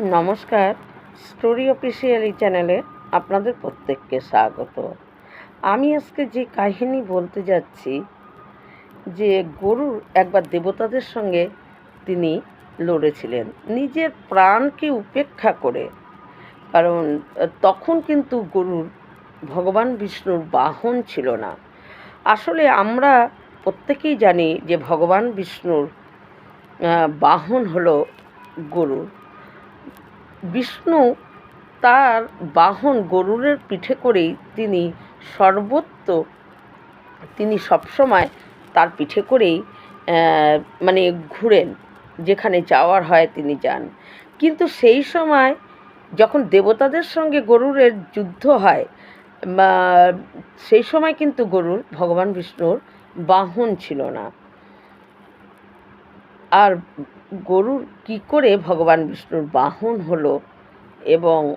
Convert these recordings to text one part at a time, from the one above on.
নমস্কার, story official চ্যানেলে আপনাদের প্রত্যেককে স্বাগত। আমি আজকে যে কাহিনী বলতে যাচ্ছি, যে গরুর একবার দেবতাদের সঙ্গে তিনি লড়েছিলেন। নিজের প্রাণকে উপেক্ষা করে। কারণ, তখন কিন্তু গরুর, ভগবান বিষ্ণুর বাহন ছিল না। আসলে আমরা প্রত্যেকেই জানি যে ভগবান বিষ্ণুর বাহন হলো গরুর বিষ্ণু তার বাহন গরুরের পিঠে করেই তিনি সর্বত্র, তিনি সবসময় তার পিঠে করেই মানে ঘুরেন, যেখানে যাওয়ার হয় তিনি যান। কিন্তু সেই সময় যখন দেবতাদের সঙ্গে গরুরের যুদ্ধ হয় সেই সময় কিন্তু গরুর, ভগবান বিষ্ণুর বাহন ছিল না। আর গরুর কি করে ভগবান বিষ্ণুর বাহন হলো এবং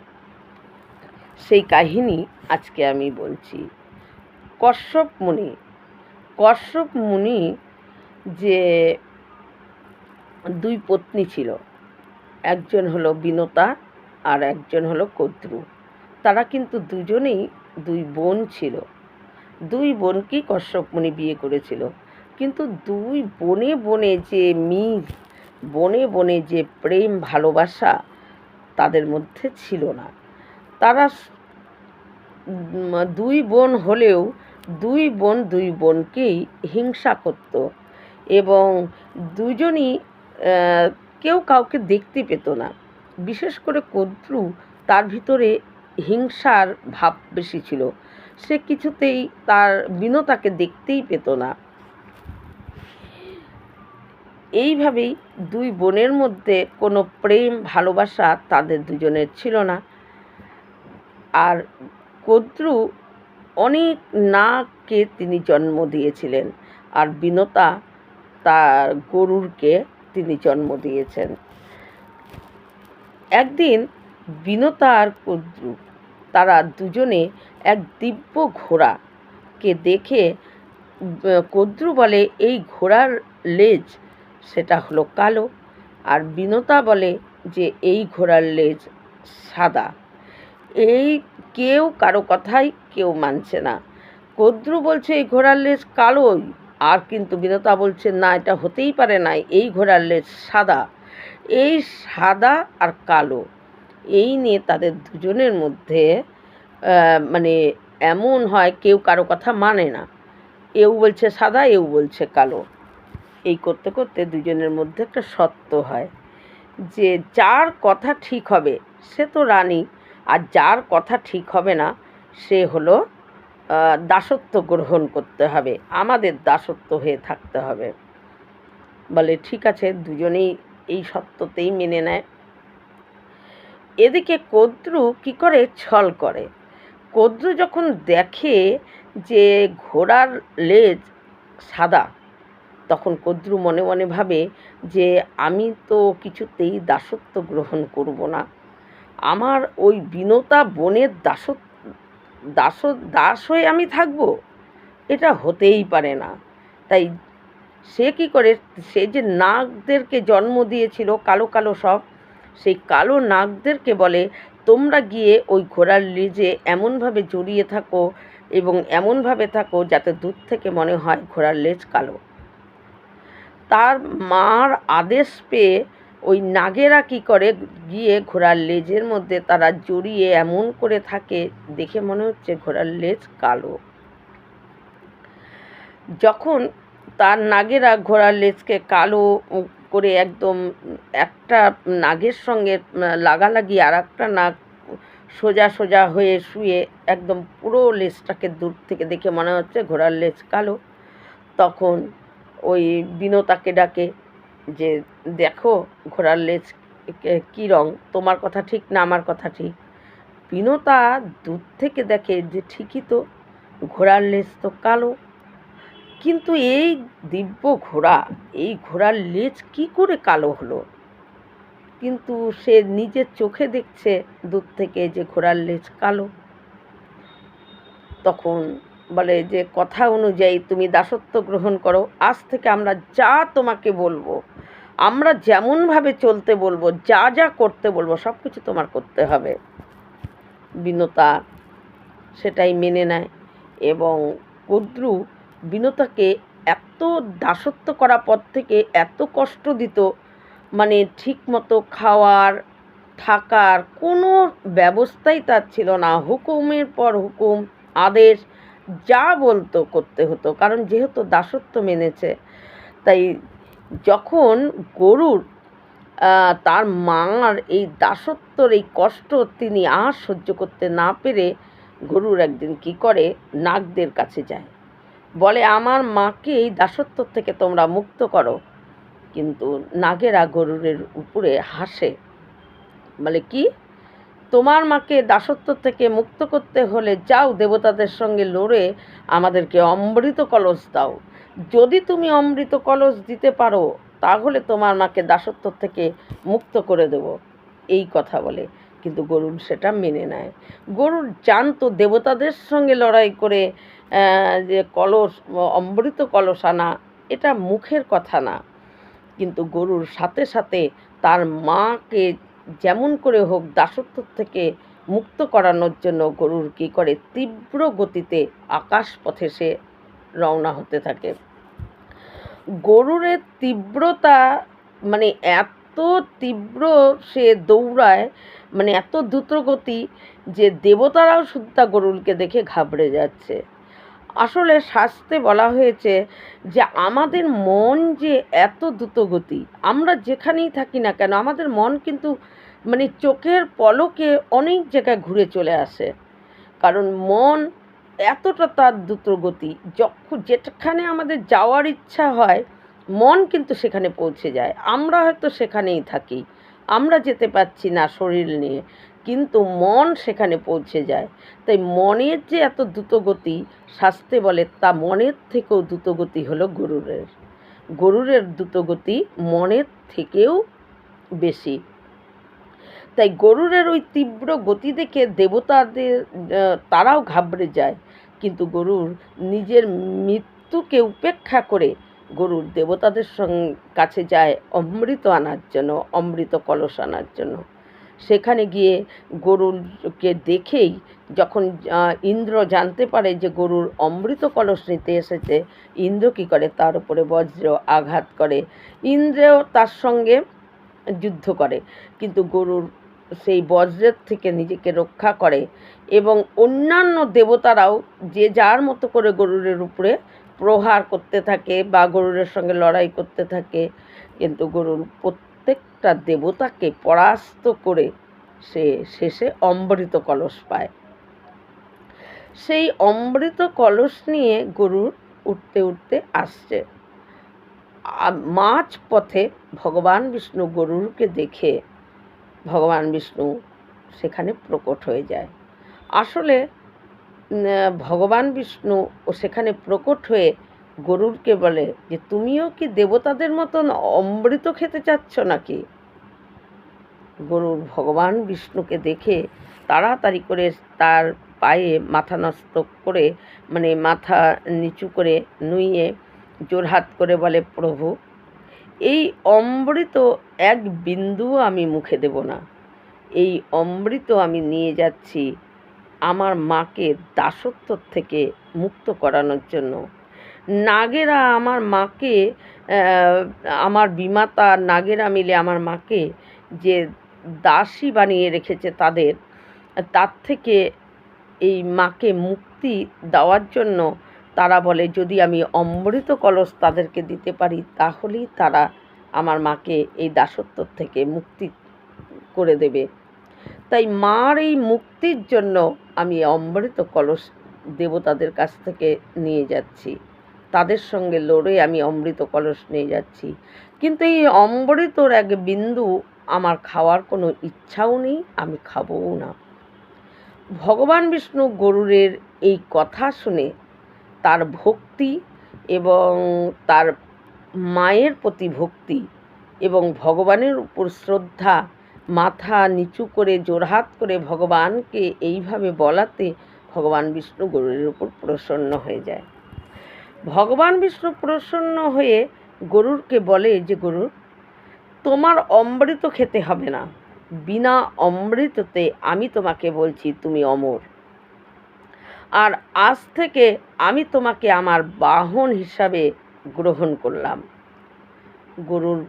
সেই কাহিনী আজকে আমি বলছি। কশ্যপ মুনি কশ্যপ মুনি যে দুই পত্নী ছিল, একজন হলো বিনতা আর একজন হলো কদ্রু। তারা কিন্তু দুজনেই দুই বোন ছিল। দুই বোনকেই কশ্যপ মুনি বিয়ে করেছিল। কিন্তু দুই বনে বনে যে মিল বনে বনে যে প্রেম, ভালোবাসা তাদের মধ্যে ছিল না। তারা দুই বোন হলেও দুই বোন দুই বোনকেই হিংসা করত এবং দুজনই কেউ কাউকে দেখতে পেত না। বিশেষ করে কদ্রু তার ভিতরে হিংসার ভাব বেশি ছিল। সে কিছুতেই তার বিনতাকে দেখতেই পেত না। এইভাবেই দুই বোনের মধ্যে কোনো প্রেম, ভালোবাসা তাদের দুজনের ছিল না। আর কদ্রু অনেক নাগকে তিনি জন্ম দিয়েছিলেন আর বিনতা তার গরুরকে তিনি জন্ম দিয়েছেন। একদিন বিনতা আর কদ্রু, তারা দুজনে এক দিব্য ঘোড়াকে দেখে কদ্রু বলে, এই ঘোড়ার লেজ সেটা হলো কালো। আর বিনতা বলে যে এই ঘোড়ার লেজ সাদা। এই কেউ কারও কথাই কেউ মানছে না। কদ্রু বলছে, এই ঘোড়ার লেজ কালোই। আর কিন্তু বিনতা বলছে, না, এটা হতেই পারে না, এই ঘোড়ার লেজ সাদা। এই সাদা আর কালো, এই নিয়ে তাদের দুজনের মধ্যে মানে এমন হয়, কেউ কারও কথা মানে না। এও বলছে সাদা, এও বলছে কালো। এই করতে করতে দুজনের মধ্যে একটা সত্য হয় যে যার কথা ঠিক হবে সে তো রানী, আর যার কথা ঠিক হবে না সে হলো দাসত্ব গ্রহণ করতে হবে, আমাদের দাসত্ব হয়ে থাকতে হবে। বলে ঠিক আছে, দুজনেই এই সত্যতেই মেনে নেয়। এদিকে কদ্রু কি করে? ছল করে। কদ্রু যখন দেখে যে ঘোড়ার লেজ সাদা তখন কদ্রু মনে মনে ভাবে যে, আমি তো কিছুতেই দাসত্ব গ্রহণ করব না। আমার ওই বিনতা বনের দাসত্ব দাস দাস হয়ে আমি থাকব। এটা হতেই পারে না। তাই সে কি করে, সে যে নাগদেরকে জন্ম দিয়েছিল, কালো কালো সব, সেই কালো নাগদেরকে বলে, তোমরা গিয়ে ওই ঘোড়ার লেজে এমনভাবে জড়িয়ে থাকো এবং এমনভাবে থাকো যাতে দূর থেকে মনে হয় ঘোড়ার লেজ কালো। তার মার আদেশ পেয়ে ওই নাগেরা কি করে গিয়ে ঘোড়ার লেজের মধ্যে তারা জড়িয়ে এমন করে থাকে দেখে মনে হচ্ছে ঘোড়ার লেজ কালো। যখন তার নাগেরা ঘোড়ার লেজকে কালো করে একদম একটা নাগের সঙ্গে লাগালাগি আর একটা নাগ সোজা সোজা হয়ে শুয়ে একদম পুরো লেজটাকে দূর থেকে দেখে মনে হচ্ছে ঘোড়ার লেজ কালো। তখন ওই বিনতাকে ডাকে যে, দেখো ঘোড়ার লেজ কে- রং? তোমার কথা ঠিক না, আমার কথা ঠিক? বিনতা দূর থেকে দেখে যে, ঠিকই তো, ঘোড়ার লেজ তো কালো। কিন্তু এই দিব্য ঘোড়া, এই ঘোড়ার লেজ কি করে কালো হলো? কিন্তু সে নিজের চোখে দেখছে দূর থেকে যে, ঘোড়ার লেজ কালো। তখন বলে যে, কথা অনুযায়ী তুমি দাসত্ব গ্রহণ করো। আজ থেকে আমরা যা তোমাকে বলব, আমরা যেমনভাবে চলতে বলব, যা যা করতে বলব সব কিছু তোমার করতে হবে। বিনতা সেটাই মেনে নেয় এবং কদ্রু বিনতাকে এত দাসত্ব করা পর থেকে এত কষ্ট দিত মানে ঠিকমতো খাওয়ার, থাকার কোনো ব্যবস্থাই তার ছিল না। হুকুমের পর হুকুম, আদেশ যা বলতো করতে হতো। কারণ যেহেতু দাসত্ব মেনেছে, তাই যখন গরুর তার মার এই দাসত্বর এই কষ্ট তিনি আর সহ্য করতে না পেরে গরুর একদিন কি করে? নাগদের কাছে যায়। বলে, আমার মাকে এই দাসত্ব থেকে তোমরা মুক্ত করো। কিন্তু নাগেরা গরুরের উপরে হাসে। বলে, কি? তোমার মাকে দাসত্ব থেকে মুক্ত করতে হলে যাও, দেবতাদের সঙ্গে লড়ে আমাদেরকে অমৃত কলস দাও। যদি তুমি অমৃত কলস দিতে পারো, তাহলে তোমার মাকে দাসত্ব থেকে মুক্ত করে দেব। এই কথা বলে। কিন্তু গরুর সেটা মেনে নেয়। গরুর জানতো দেবতাদের সঙ্গে লড়াই করে যে কলস, অমৃত কলস আনা, এটা মুখের কথা না। কিন্তু গরুর সাথে সাথে তার মাকে যেমন করে হোক দাসত্ব থেকে মুক্ত করানোর জন্য গরুর কী করে তীব্র গতিতে আকাশ পথে সে রওনা হতে থাকে। গরুরের তীব্রতা মানে এত তীব্র সে দৌড়ায় মানে এত দ্রুতগতি যে দেবতারাও সুদ্ধা গরুরকে দেখে ঘাবড়ে যাচ্ছে। আসলে শাস্তে বলা হয়েছে যে আমাদের মন যে এত দ্রুতগতি আমরা যেখানেই থাকি না কেন, আমাদের মন কিন্তু মানে চোখের পলকে অনেক জায়গায় ঘুরে চলে আসে। কারণ মন এতটা তার দ্রুতগতি যখন যেখানে আমাদের যাওয়ার ইচ্ছা হয়, মন কিন্তু সেখানে পৌঁছে যায়। আমরা হয়তো সেখানেই থাকি, আমরা যেতে পারছি না শরীর নিয়ে। কিন্তু মন সেখানে পৌঁছে যায়। তাই মনের যে এত দ্রুতগতি শাস্তে বলে তা মনের থেকেও দ্রুতগতি হলো গরুরের। গরুরের দ্রুতগতি মনের থেকেও বেশি। তাই গরুরের ওই তীব্র গতি দেখে দেবতাদের তারাও ঘাবড়ে যায়। কিন্তু গরুর নিজের মৃত্যুকে উপেক্ষা করে গরুর দেবতাদের সঙ্গে কাছে যায় অমৃত আনার জন্য, অমৃত কলস আনার জন্য। সেখানে গিয়ে গরুরকে দেখেই যখন ইন্দ্র জানতে পারে যে গরুর অমৃত কলস নিতে এসেছে, ইন্দ্র কী করে? তার উপরে বজ্র আঘাত করে। ইন্দ্রও তার সঙ্গে যুদ্ধ করে, কিন্তু গরুর সেই বজ্রের থেকে নিজেকে রক্ষা করে এবং অন্যান্য দেবতারাও যে যার মতো করে গরুরের উপরে প্রহার করতে থাকে বা গরুরের সঙ্গে লড়াই করতে থাকে, কিন্তু গরুর প্রত্যেকটা দেবতাকে পরাস্ত করে সে শেষে অমৃত কলস পায়। সেই অমৃত কলস নিয়ে গরুর উঠতে উঠতে আসছে। মাঝ পথে ভগবান বিষ্ণু গরুরকে দেখে ভগবান বিষ্ণু সেখানে প্রকট হয়ে যায়। আসলে ভগবান বিষ্ণু ও সেখানে প্রকট হয়ে গরুরকে বলে যে, তুমিও কি দেবতাদের মতন অমৃত খেতে চাচ্ছ নাকি? গরুর ভগবান বিষ্ণুকে দেখে তাড়াতাড়ি করে তার পায়ে মাথা নষ্ট করে মানে মাথা নিচু করে নুইয়ে জোরহাত করে বলে, প্রভু, এই অমৃত এক বিন্দুও আমি মুখে দেব না। এই অমৃত আমি নিয়ে যাচ্ছি আমার মাকে দাসত্ব থেকে মুক্ত করানোর জন্য। নাগেরা আমার মাকে আমার বিমাতা নাগেরা মিলে আমার মাকে যে দাসী বানিয়ে রেখেছে তাদের, তার থেকে এই মাকে মুক্তি দেওয়ার জন্য তারা বলে, যদি আমি অমৃত কলস তাদেরকে দিতে পারি, তাহলেই তারা আমার মাকে এই দাসত্ব থেকে মুক্তি করে দেবে। তাই মার এই মুক্তির জন্য আমি অমৃত কলস দেবতাদের কাছ থেকে নিয়ে যাচ্ছি। তাদের সঙ্গে লড়ে আমি অমৃত কলস নিয়ে যাচ্ছি। কিন্তু এই অমৃতর এক বিন্দু আমার খাওয়ার কোনো ইচ্ছাও নেই, আমি খাবও না। ভগবান বিষ্ণু গরুরের এই কথা শুনে তার ভক্তি এবং তার মায়ের প্রতি ভক্তি এবং ভগবানের উপর শ্রদ্ধা মাথা নিচু করে, জোরহাত করে ভগবানকে এইভাবে বলাতে ভগবান বিষ্ণু গরুরের উপর প্রসন্ন হয়ে যায়। ভগবান বিষ্ণু প্রসন্ন হয়ে গরুরকে বলে যে, গরুর, তোমার অমৃত খেতে হবে না। বিনা অমৃততে আমি তোমাকে বলছি, তুমি অমর। আর আজ থেকে আমি তোমাকে আমার বাহন হিসাবে গ্রহণ করলাম। গরুর,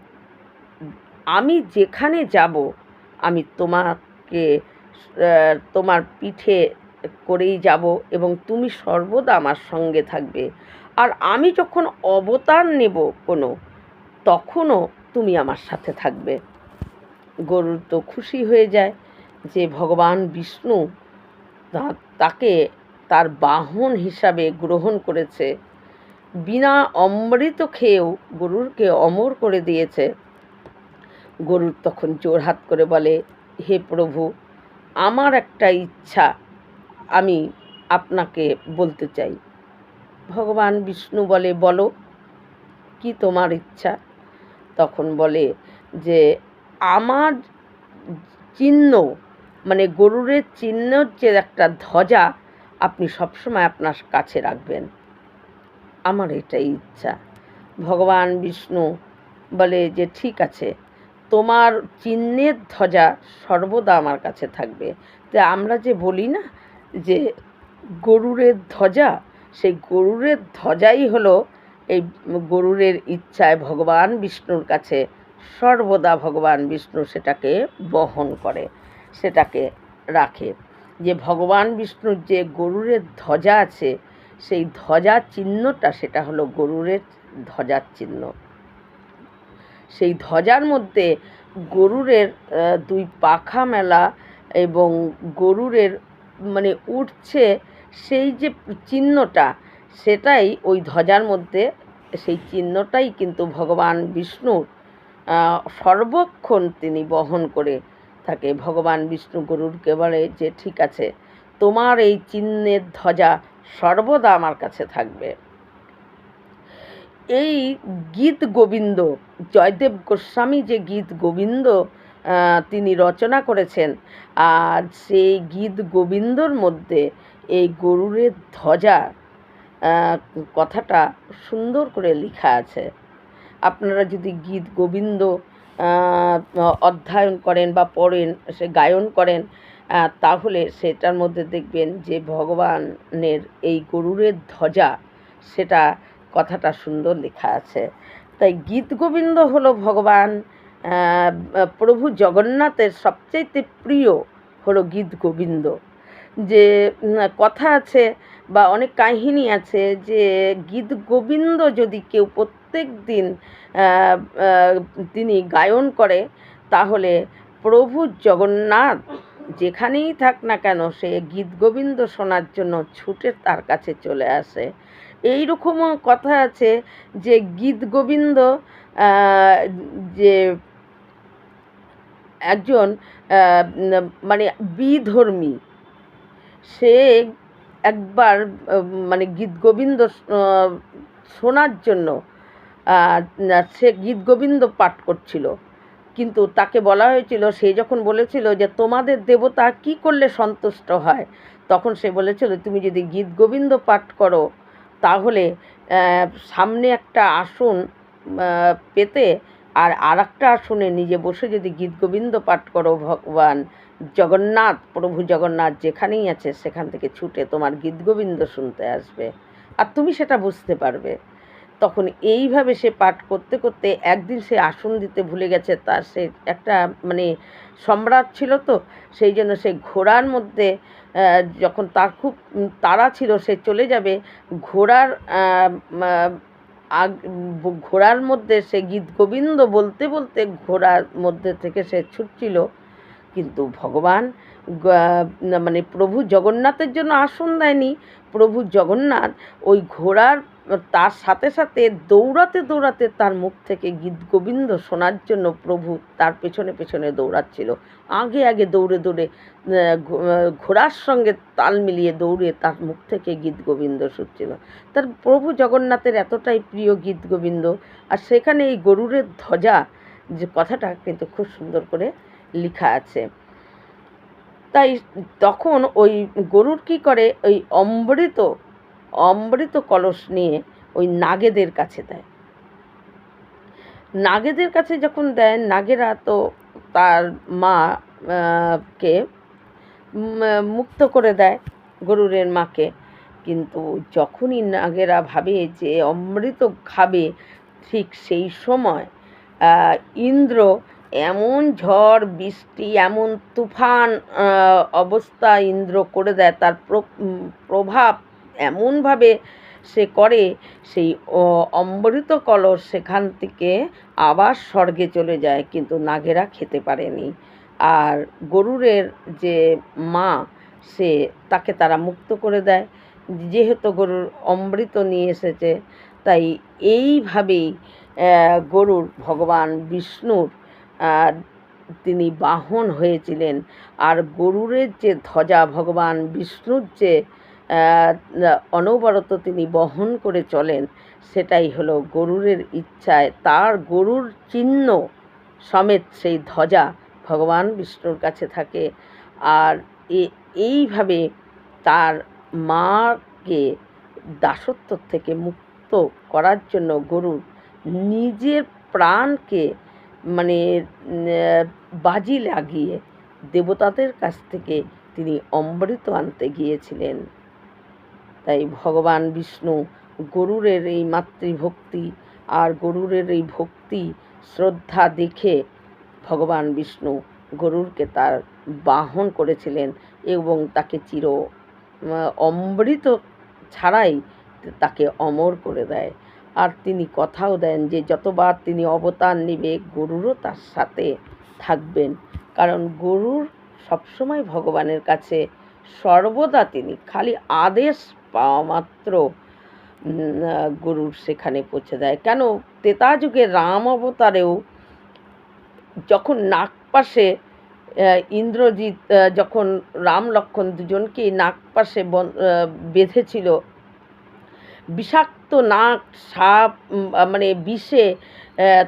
আমি যেখানে যাব, আমি তোমাকে তোমার পিঠে করেই যাব এবং তুমি সর্বদা আমার সঙ্গে থাকবে। আর আমি যখন অবতার নেব কোনো, তখনও তুমি আমার সাথে থাকবে। গরুর তো খুশি হয়ে যায় যে ভগবান বিষ্ণু তাকে তার বাহন হিসাবে গ্রহণ করেছে। বিনা অমৃত খেয়েও গরুরকে অমর করে দিয়েছে। গরুর তখন জোরহাত করে বলে, হে প্রভু, আমার একটা ইচ্ছা, আমি আপনাকে বলতে চাই। ভগবান বিষ্ণু বলে, বলো, কি তোমার ইচ্ছা? তখন বলে যে, আমার চিহ্ন মানে গরুরের চিহ্নর যে একটা ধ্বজা, আপনি সবসময় আপনার কাছে রাখবেন। আমার এটাই ইচ্ছা। ভগবান বিষ্ণু বলে যে, ঠিক আছে, তোমার চিহ্নের ধ্বজা সর্বদা আমার কাছে থাকবে। তো আমরা যে বলি না যে, গরুরের ধ্বজা সেই গরুরের ধ্বজাই হলো এই গরুরের ইচ্ছায় ভগবান বিষ্ণুর কাছে সর্বদা ভগবান বিষ্ণু সেটাকে বহন করে, সেটাকে রাখে। যে ভগবান বিষ্ণুর যে গরুরের ধ্বজা আছে, সেই ধ্বজা চিহ্নটা সেটা হলো গরুরের ধ্বজার চিহ্ন। সেই ধ্বজার মধ্যে গরুরের দুই পাখা মেলা এবং গরুরের মানে উঠছে সেই যে চিহ্নটা, সেটাই ওই ধ্বজার মধ্যে, সেই চিহ্নটাই কিন্তু ভগবান বিষ্ণুর সর্বক্ষণ তিনি বহন করে থাকে। ভগবান বিষ্ণু গরুরকে বলে যে, ঠিক আছে, তোমার এই চিহ্নের ধ্বজা সর্বদা আমার কাছে থাকবে। এই গীত গোবিন্দ, জয়দেব গোস্বামী যে গীত গোবিন্দ তিনি রচনা করেছেন। আর সেই গীত গোবিন্দর মধ্যে এই গরুরের ধ্বজা কথাটা সুন্দর করে লেখা আছে। আপনারা যদি গীত গোবিন্দ অধ্যয়ন করেন বা পড়েন, সে গায়ন করেন তাহলে সেটার মধ্যে দেখবেন যে ভগবানের এই গরুরের ধ্বজা, সেটা কথাটা সুন্দর লেখা আছে। তাই গীত গোবিন্দ হলো ভগবান প্রভু জগন্নাথের সবচাইতে প্রিয় হলো গীত গোবিন্দ। যে কথা আছে বা অনেক কাহিনী আছে যে, গীত গোবিন্দ যদি কেউ প্রত্যেক দিন তিনি গায়ন করে, তাহলে প্রভু জগন্নাথ যেখানেই থাক না কেন সে গীত গোবিন্দ শোনার জন্য ছুটে তার কাছে চলে আসে। এই রকমও কথা আছে যে, গীত গোবিন্দ যে একজন মানে বিধর্মী। সে একবার মানে গীত গোবিন্দ শোনার জন্য সে গীত গোবিন্দ পাঠ করছিল। কিন্তু তাকে বলা হয়েছিল, সে যখন বলেছিল যে, তোমাদের দেবতা কি করলে সন্তুষ্ট হয়? তখন সে বলেছিল, তুমি যদি গীত গোবিন্দ পাঠ করো, তাহলে সামনে একটা আসন পেতে আর আর একটা আসনে নিজে বসে যদি গীত গোবিন্দ পাঠ করো ভগবান জগন্নাথ, প্রভু জগন্নাথ যেখানেই আছে সেখান থেকে ছুটে তোমার গীত গোবিন্দ শুনতে আসবে। আর তুমি সেটা বুঝতে পারবে। তখন এইভাবে সে পাঠ করতে করতে একদিন সে আসন দিতে ভুলে গেছে, তার সে একটা মানে সম্রাট ছিল তো, সেই জন্য সে ঘোড়ার মধ্যে যখন তার খুব তাড়া ছিল সে চলে যাবে। ঘোড়ার আগ ঘোড়ার মধ্যে সে গীত গোবিন্দ বলতে বলতে ঘোড়ার মধ্যে থেকে সে ছুটছিল। কিন্তু ভগবান মানে প্রভু জগন্নাথের জন্য আসন দেয়নি। প্রভু জগন্নাথ ওই ঘোড়ার তার সাথে সাথে দৌড়াতে দৌড়াতে তার মুখ থেকে গীত গোবিন্দ শোনার জন্য প্রভু তার পেছনে পেছনে দৌড়াচ্ছিল। আগে আগে দৌড়ে দৌড়ে ঘোড়ার সঙ্গে তাল মিলিয়ে দৌড়ে তার মুখ থেকে গীত গোবিন্দ শুনছিল তার প্রভু জগন্নাথের এতটাই প্রিয় গীত গোবিন্দ আর সেখানে এই গরুরের ধ্বজা যে কথাটা কিন্তু খুব সুন্দর করে লেখা আছে। তাই তখন ওই গরুর কি করে? ওই অমৃত অমৃত কলস নিয়ে ওই নাগেদের কাছে দেয়। নাগেদের কাছে যখন দেয়, নাগেরা তো তার মা কে মুক্ত করে দেয় গরুরের মাকে। কিন্তু যখনই নাগেরা ভাবে যে অমৃত খাবে ঠিক সেই সময় ইন্দ্র এমন ঝড়, বৃষ্টি, এমন তুফান অবস্থা ইন্দ্র করে দেয়, তার প্রভাব এমনভাবে সে করে, সেই অমৃত কলস সেখান থেকে আবার স্বর্গে চলে যায়, কিন্তু নাগেরা খেতে পারেনি। আর গরুরের যে মা, সে তাকে তারা মুক্ত করে দেয়। যেহেতু গরুর অমৃত নিয়ে এসেছে, তাই এইভাবেই গরুর ভগবান বিষ্ণুর তিনি বাহন হয়েছিলেন। আর গরুরের যে ধ্বজা, ভগবান বিষ্ণুর যে অনবরত তিনি বহন করে চলেন, সেটাই হলো গরুরের ইচ্ছায়। তার গরুর চিহ্ন সমেত সেই ধ্বজা ভগবান বিষ্ণুর কাছে থাকে। আর এইভাবে তার মাকে দাসত্ব থেকে মুক্ত করার জন্য গরু নিজের প্রাণকে মানে বাজি লাগিয়ে দেবতাদের কাছ থেকে তিনি অমৃত আনতে গিয়েছিলেন। তাই ভগবান বিষ্ণু গরুরের এই মাতৃভক্তি আর গরুরের এই ভক্তি শ্রদ্ধা দেখে ভগবান বিষ্ণু গরুরকে তার বাহন করেছিলেন এবং তাকে চির অমৃত ছাড়াই তাকে অমর করে দেয়। আর তিনি কথাও দেন যে যতবার তিনি অবতার নেবে, গরুরও তার সাথে থাকবেন। কারণ গরুর সবসময় ভগবানের কাছে সর্বদা তিনি, খালি আদেশ পাওয়া মাত্র গরুর সেখানে পৌঁছে দেয়। কেন? তেতা যুগে রাম অবতারেও যখন নাগপাশে ইন্দ্রজিৎ যখন রাম লক্ষণ দুজনকেই নাগপাশে বেঁধেছিল, বিষাক্ত নাক, সাপ মানে বিষে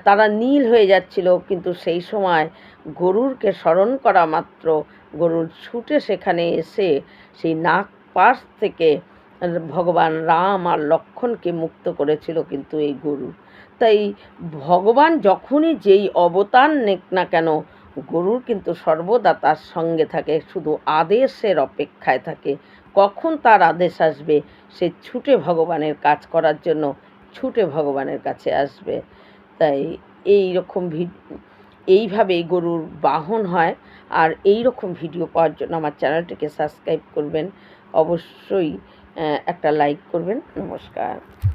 তারা নীল হয়ে যাচ্ছিল। কিন্তু সেই সময় গরুরকে স্মরণ করা মাত্র, গরুর ছুটে সেখানে এসে সেই নাক পাশ থেকে ভগবান রাম আর লক্ষণকে মুক্ত করেছিল কিন্তু এই গরু। তাই ভগবান যখনই যেই অবতার নেক না কেন, গরুর কিন্তু সর্বদা তার সঙ্গে থাকে, শুধু আদেশের অপেক্ষায় থাকে। কখন তার আদেশ আসবে? সে ছুটে ভগবানের কাজ করার জন্য ছুটে ভগবানের কাছে আসবে। তাই এই রকম এইভাবেই গরুর বাহন হয়। আর এই রকম ভিডিও পাওয়ার জন্য আমার চ্যানেলটিকে সাবস্ক্রাইব করবেন। অবশ্যই একটা লাইক করবেন। নমস্কার।